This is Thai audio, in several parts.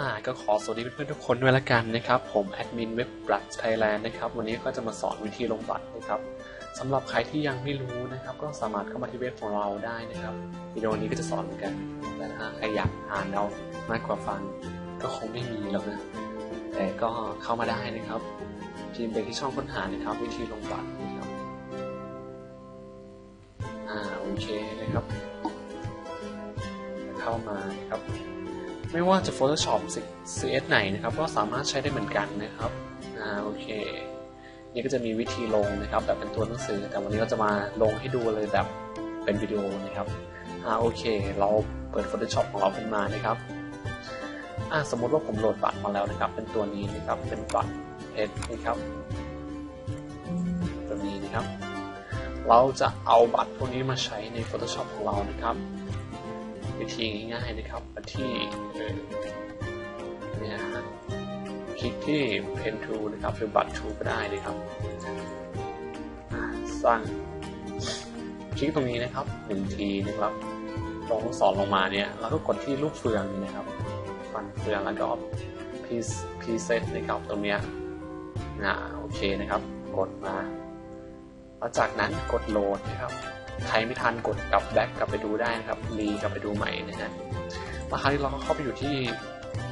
อ่าก็ขอสวัสดีเพื่อนๆทุกคนด้วยละกันนะครับ ผมแอดมินเว็บบัตไทยแลนด์นะครับ วันนี้ก็จะมาสอนวิธีลงบัตรนะครับสำหรับใครที่ยังไม่รู้นะครับ ก็สามารถเข้ามาที่เว็บของเราได้นะครับวิดีโอนี้ก็จะสอนเหมือนกันแต่ถ้าใครอยากอ่านเอามากกว่าฟังก็คงไม่มีแล้วนะแต่ก็เข้ามาได้นะครับพิมพ์ไปที่ช่องค้นหานะครับ วิธีลงบัตรนะครับอ่าโอเคนะครับ เข้ามานะครับ ไม่ว่าจะ Photoshop CS ไหนนะครับ ก็สามารถใช้ได้เหมือนกันนะครับอ่าโอเค นี่ก็จะมีวิธีลงนะครับ แบบเป็นตัวหนังสือ แต่วันนี้เราจะมาลงให้ดูเลยแบบเป็นวิดีโอนะครับอ่าโอเค เราเปิด Photoshop ของเราขึ้นมานะครับอ่าสมมติว่าผมโหลดบัตรมาแล้วนะครับ เป็นตัวนี้นะครับ เป็นบัตรเพชรนะครับตัวนี้นะครับ เราจะเอาบัตรพวกนี้มาใช้ใน Photoshop ของเรานะครับ วิธีง่ายๆนะครับมาที่เนี่ยฮะคลิกที่ Pen Tool นะครับหรือบัตร Tool ก็ได้นะครับสร้างคลิกตรงนี้นะครับหนึ่งทีนะครับลงลูกศรลงมาเนี่ยแล้วก็กดที่ลูกเฟืองนะครับฟันเฟืองแล้วก็ Preset นะครับตรงเนี้ยนะโอเคนะครับ กดมาแล้วจากนั้นกดโหลดนะครับ ใครไม่ทันกดกลับแบ็กกลับไปดูได้นะครับรีกลับไปดูใหม่นะฮะแล้วคราวนี้เราก็เข้าไปอยู่ที่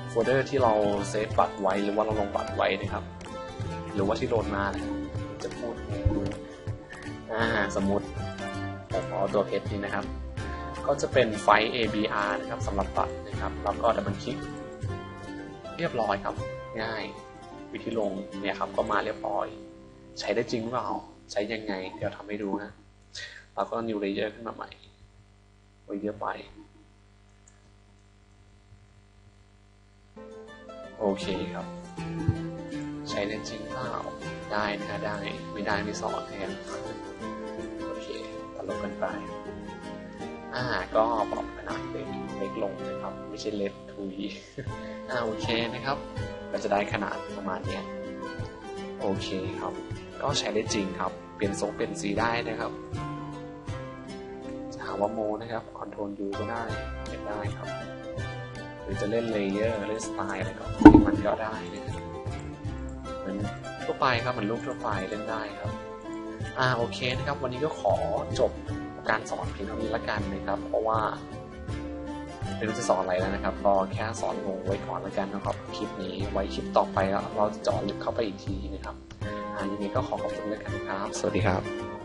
โฟลเดอร์ที่เราเซฟบัตรไว้หรือว่าเราลงบัตรไว้นะครับ หรือว่าที่โหลดมานะจะพูดอ่าสมมติผมเอาตัวเพจนี้นะครับ ก็จะเป็นไฟล์ ABR นะครับสำหรับบัตรนะครับแล้วก็ดับเบิลคลิกเรียบร้อยครับ ง่ายวิธีลงเนี่ยครับก็มาเรียบร้อย ใช้ได้จริงหรือเปล่า ใช้ยังไง เดี๋ยวทำให้ดูนะ แล้วก็ new layer ขึ้นมาใหม่ไว้เยอะไป โอเคครับ ใช้ได้จริงเปล่าได้นะได้ ไม่ได้ไม่สอนนะครับโอเคตลกกันไป อ่า ก็ปรับขนาดเล็กเล็กลงนะครับ ไม่ใช่เล็กทุยอ่าโอเคนะครับก็จะได้ขนาดประมาณนี้โอเคครับ ก็ใช้ได้จริงครับ เปลี่ยนทรงเปลี่ยนสีได้นะครับ ว่าโมนะครับคอนโทรลยูก็ได้เล่นได้ครับ หรือจะเล่นเลเยอร์เล่นสไตล์อะไรก็มันก็ได้นะครับเหมือนทั่วไปครับเหมือนรูปทั่วไปเล่นได้ครับอ่าโอเคนะครับ วันนี้ก็ขอจบการสอนเพียงเท่านี้ละกันนะครับ เพราะว่าไม่รู้จะสอนอะไรแล้วนะครับก็แค่สอนลงไว้ก่อนละกันนะครับคลิปนี้ไว้คลิปต่อไปแล้วเราจะเจาะลึกเข้าไปอีกทีนะครับอันนี้ก็ขอขอบคุณแล้วกันครับ สวัสดีครับ